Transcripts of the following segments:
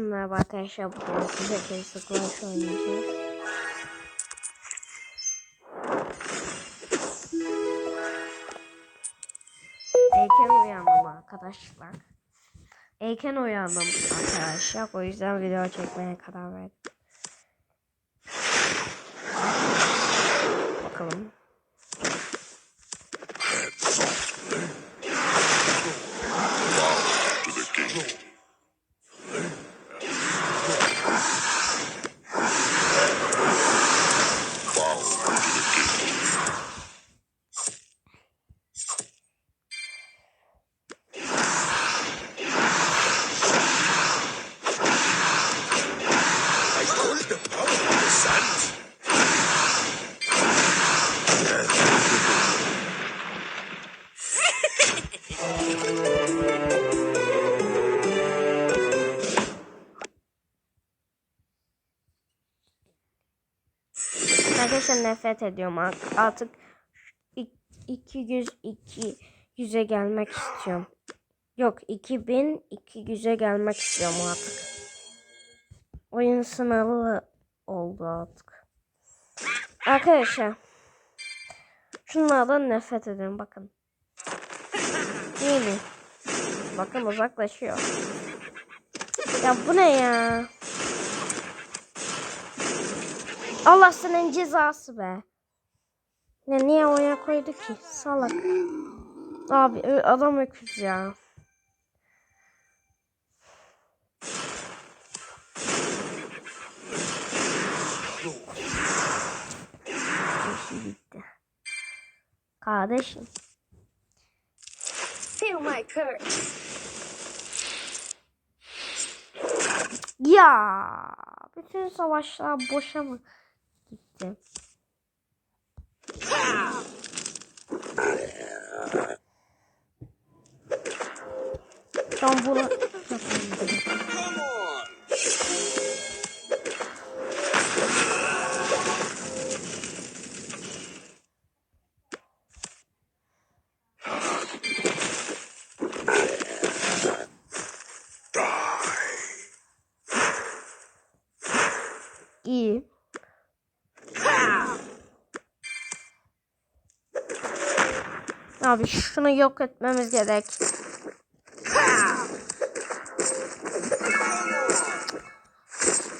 Merhaba arkadaşlar bugün size Kayısı Clash oynayacağız. Erken uyandım arkadaşlar. Erken uyandım arkadaşlar. O yüzden video çekmeye karar verdim. Bakalım. Arkadaşlar nefret ediyorum Art- artık ik- 200 200'e gelmek istiyorum. Yok 2000 200'e gelmek istiyorum artık. Oyun sınavı oldu artık. Arkadaşlar şunlardan nefret ediyorum bakın. Mi? Bakın uzaklaşıyor. Ya bu ne ya? Allah senin cezası be. Ya niye oraya koydu ki? Salak. Abi adam öküz ya. Kardeşim. Feel my curse. Ya bütün savaşlar boşa mı gitti? Ben bunu Abi şunu yok etmemiz gerek.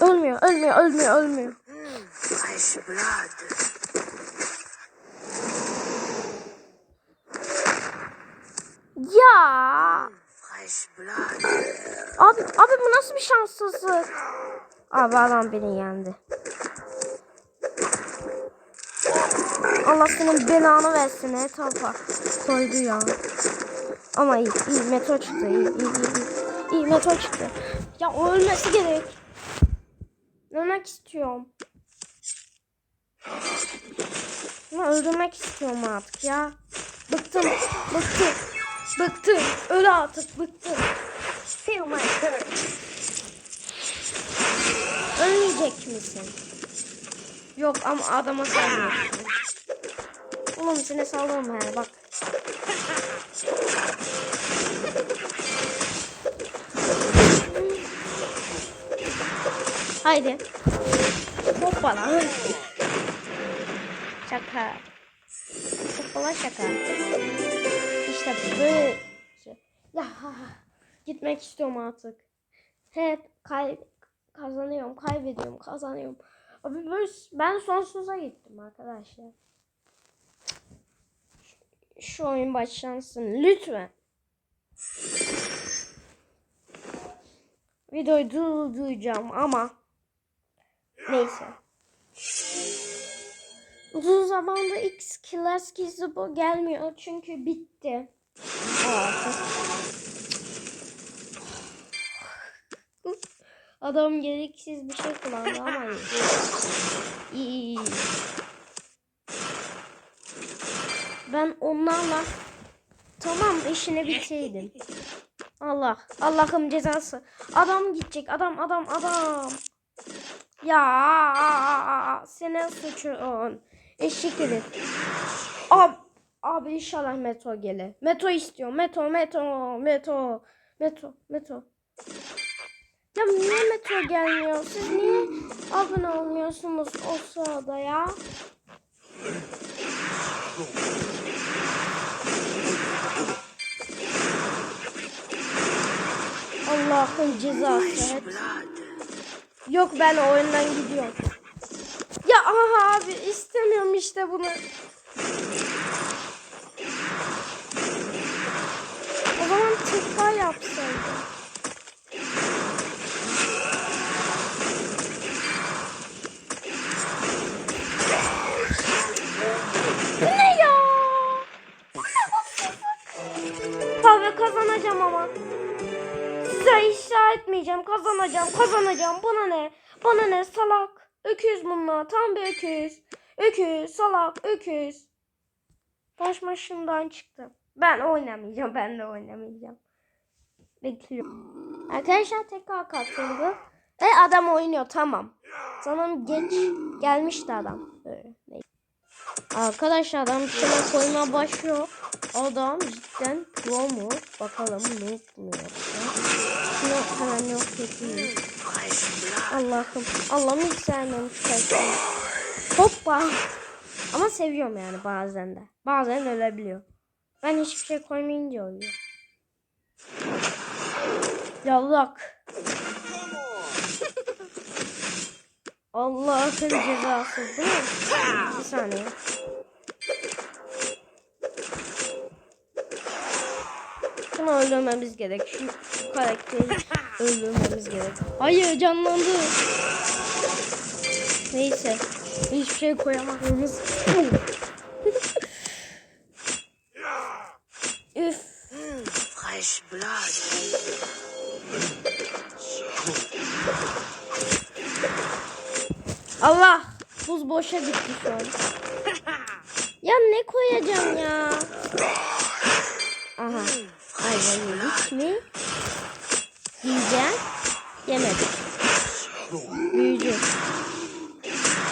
Ölmüyor, ölmüyor, ölmüyor, ölmüyor. Ya abi abi bu nasıl bir şanssızlık? Abi adam beni yendi. Allah senin belanı versin ne tarafa koydu ya. Ama iyi, iyi meteor çıktı, iyi, iyi, iyi, iyi. Meteor çıktı. Ya o ölmesi gerek. Ölmek istiyorum. Ama öldürmek istiyorum artık ya. Bıktım, bıktım, bıktım. Öl artık, bıktım. Feel my curse. Ölmeyecek misin? Yok ama adama sallıyorsun. Oğlum seni sallıyorum he bak. Haydi. Hoppala. Şaka. Hoppala şaka. İşte böyle. Ya gitmek istiyorum artık. Hep kay kazanıyorum, kaybediyorum, kazanıyorum. Abi böyle ben sonsuza gittim arkadaşlar. Şu oyun başlansın lütfen. Videoyu durduracağım ama neyse. Uzun zamanda X Class bu gelmiyor çünkü bitti. Adam gereksiz bir şey kullandı ama iyi. Ben onlarla tamam işini bitirdim. Allah, Allah'ım cezası. Adam gidecek, adam, adam, adam. Ya senin suçun. Eşek herif. Abi, abi inşallah Meto gelir. Meto istiyor. Meto, Meto, Meto, Meto, Meto. Ya niye metro gelmiyor? Siz niye abone olmuyorsunuz o sırada ya? Allah'ın cezası. hep. Yok ben oyundan gidiyorum. Ya aha abi istemiyorum işte bunu. O zaman tekrar yapsaydım. Ne ya? Tabii kazanacağım ama. Size işaret etmeyeceğim. Kazanacağım. Kazanacağım. Bana ne? Bana ne? Salak. Öküz bunlar. Tam bir öküz. Öküz. Salak. Öküz. Baş başından çıktı. Ben oynamayacağım. Ben de oynamayacağım. Bekliyorum. Arkadaşlar tekrar katıldı. Ve adam oynuyor. Tamam. Sanırım geç gelmişti adam. Böyle. Arkadaşlar adam bir koymaya başlıyor. Adam cidden pro mu? Bakalım ne. Şunu hemen yok blood. Allah'ım. Allah'ım hiç sevmem karakter'i. Hoppa. Ama seviyorum yani bazen de. Bazen ölebiliyor. Ben hiçbir şey koymayınca oluyor. Yallak. Allah'ın cezası değil mi? Bir saniye. Şunu öldürmemiz gerek. Şu karakteri öldürmemiz gerek. Hayır canlandı. Neyse. Hiçbir şey koyamadığımız. Üf. Fresh blood. Allah. Buz boşa gitti şu an. Ya ne koyacağım ya? Ayva yedik mi? Yiyeceğim. Yemedik. Büyücü.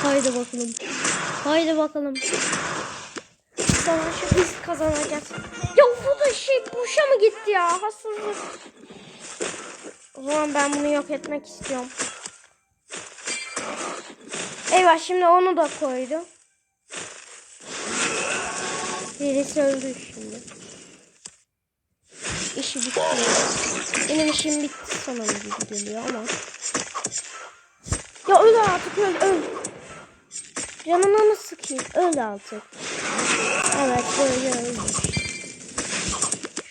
Haydi bakalım. Haydi bakalım. Savaşı biz kazanacağız. Ya bu da şey boşa mı gitti ya? Hassızlık. O zaman ben bunu yok etmek istiyorum. Eyvah şimdi onu da koydum. Birisi öldü şimdi. İşi bitti. Benim işim bitti sanırım gibi geliyor ama. Ya öl artık öl öl. Canıma mı sıkayım? Öl artık. Evet böyle ölmüş.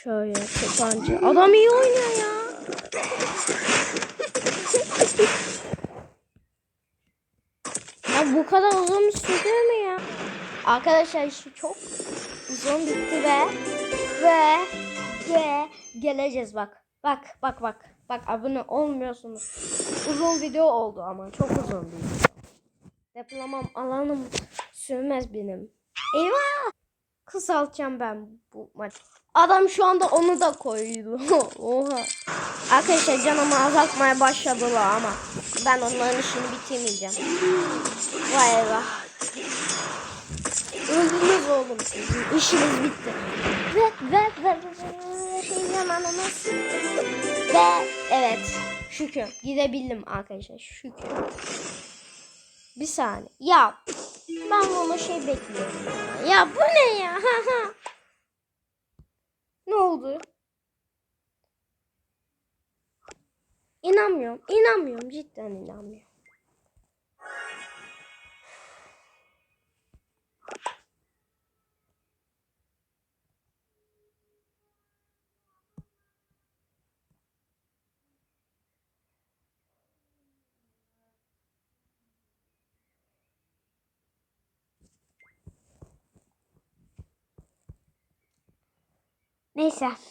Şöyle tabanca. Adam iyi oynuyor ya. Ya bu kadar uzun sürdü mü ya? Arkadaşlar işi çok uzun bitti ve ve ve geleceğiz bak. Bak bak bak. Bak abone olmuyorsunuz. Uzun video oldu ama çok uzun video. Deplamam alanım sürmez benim. Eyvah! Kısaltacağım ben bu maç. Adam şu anda onu da koydu. Oha. Arkadaşlar canımı azaltmaya başladılar ama ben onların işini bitirmeyeceğim. Vay eyvah. Öldünüz oğlum sizin. Bitti. Ve ve ve ve şey zamanımız. Ve evet şükür gidebildim arkadaşlar şükür. Bir saniye. Ya ben bunu şey bekliyorum. Ya, ya bu ne ya? ne oldu? İnanmıyorum. İnanmıyorum. Cidden inanmıyorum. Neyse.